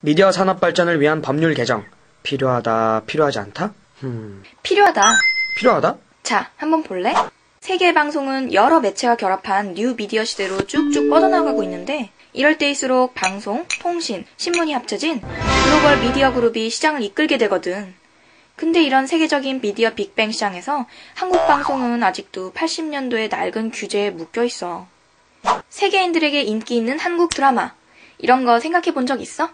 미디어 산업 발전을 위한 법률 개정. 필요하다, 필요하지 않다? 음, 필요하다. 필요하다? 자, 한번 볼래? 세계 방송은 여러 매체와 결합한 뉴 미디어 시대로 쭉쭉 뻗어나가고 있는데 이럴 때일수록 방송, 통신, 신문이 합쳐진 글로벌 미디어 그룹이 시장을 이끌게 되거든. 근데 이런 세계적인 미디어 빅뱅 시장에서 한국 방송은 아직도 80년도의 낡은 규제에 묶여 있어. 세계인들에게 인기 있는 한국 드라마 이런 거 생각해 본 적 있어?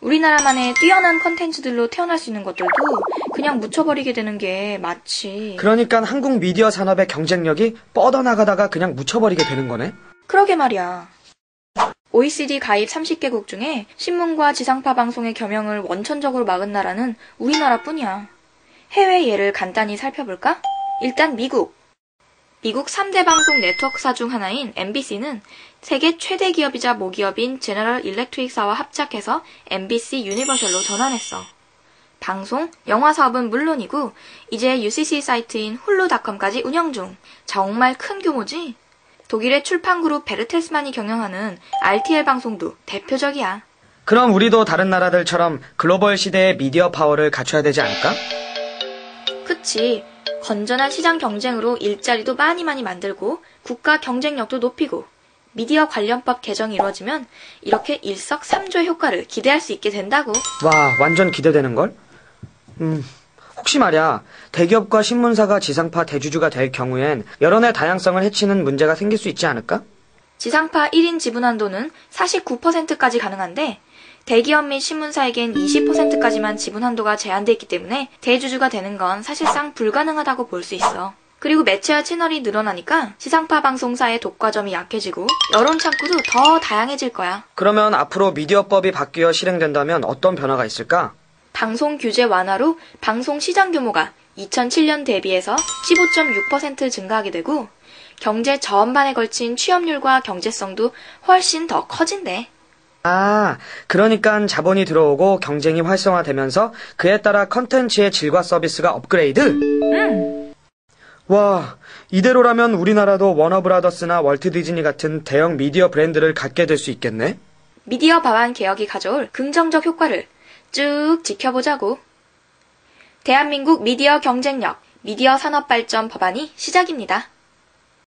우리나라만의 뛰어난 컨텐츠들로 태어날 수 있는 것들도 그냥 묻혀버리게 되는 게 마치 그러니까 한국 미디어 산업의 경쟁력이 뻗어나가다가 그냥 묻혀버리게 되는 거네? 그러게 말이야. OECD 가입 30개국 중에 신문과 지상파 방송의 겸용을 원천적으로 막은 나라는 우리나라뿐이야. 해외 예를 간단히 살펴볼까? 일단 미국. 미국 3대 방송 네트워크사 중 하나인 MBC는 세계 최대 기업이자 모기업인 제너럴 일렉트릭사와 합작해서 MBC 유니버셜로 전환했어. 방송, 영화 사업은 물론이고 이제 UCC 사이트인 훌루닷컴까지 운영 중. 정말 큰 규모지? 독일의 출판 그룹 베르텔스만이 경영하는 RTL 방송도 대표적이야. 그럼 우리도 다른 나라들처럼 글로벌 시대의 미디어 파워를 갖춰야 되지 않을까? 그치. 건전한 시장 경쟁으로 일자리도 많이 많이 만들고 국가 경쟁력도 높이고 미디어 관련법 개정이 이루어지면 이렇게 일석삼조의 효과를 기대할 수 있게 된다고. 와, 완전 기대되는 걸? 음, 혹시 말이야, 대기업과 신문사가 지상파 대주주가 될 경우엔 여론의 다양성을 해치는 문제가 생길 수 있지 않을까? 지상파 1인 지분 한도는 49%까지 가능한데 대기업 및 신문사에겐 20%까지만 지분 한도가 제한돼 있기 때문에 대주주가 되는 건 사실상 불가능하다고 볼 수 있어. 그리고 매체와 채널이 늘어나니까 지상파 방송사의 독과점이 약해지고 여론 창구도 더 다양해질 거야. 그러면 앞으로 미디어법이 바뀌어 실행된다면 어떤 변화가 있을까? 방송 규제 완화로 방송 시장 규모가 2007년 대비해서 15.6% 증가하게 되고 경제 저원반에 걸친 취업률과 경제성도 훨씬 더 커진대. 아, 그러니까 자본이 들어오고 경쟁이 활성화되면서 그에 따라 컨텐츠의 질과 서비스가 업그레이드? 음, 와, 이대로라면 우리나라도 워너브라더스나 월트 디즈니 같은 대형 미디어 브랜드를 갖게 될 수 있겠네? 미디어 법안 개혁이 가져올 긍정적 효과를 쭉 지켜보자고. 대한민국 미디어 경쟁력, 미디어 산업 발전 법안이 시작입니다.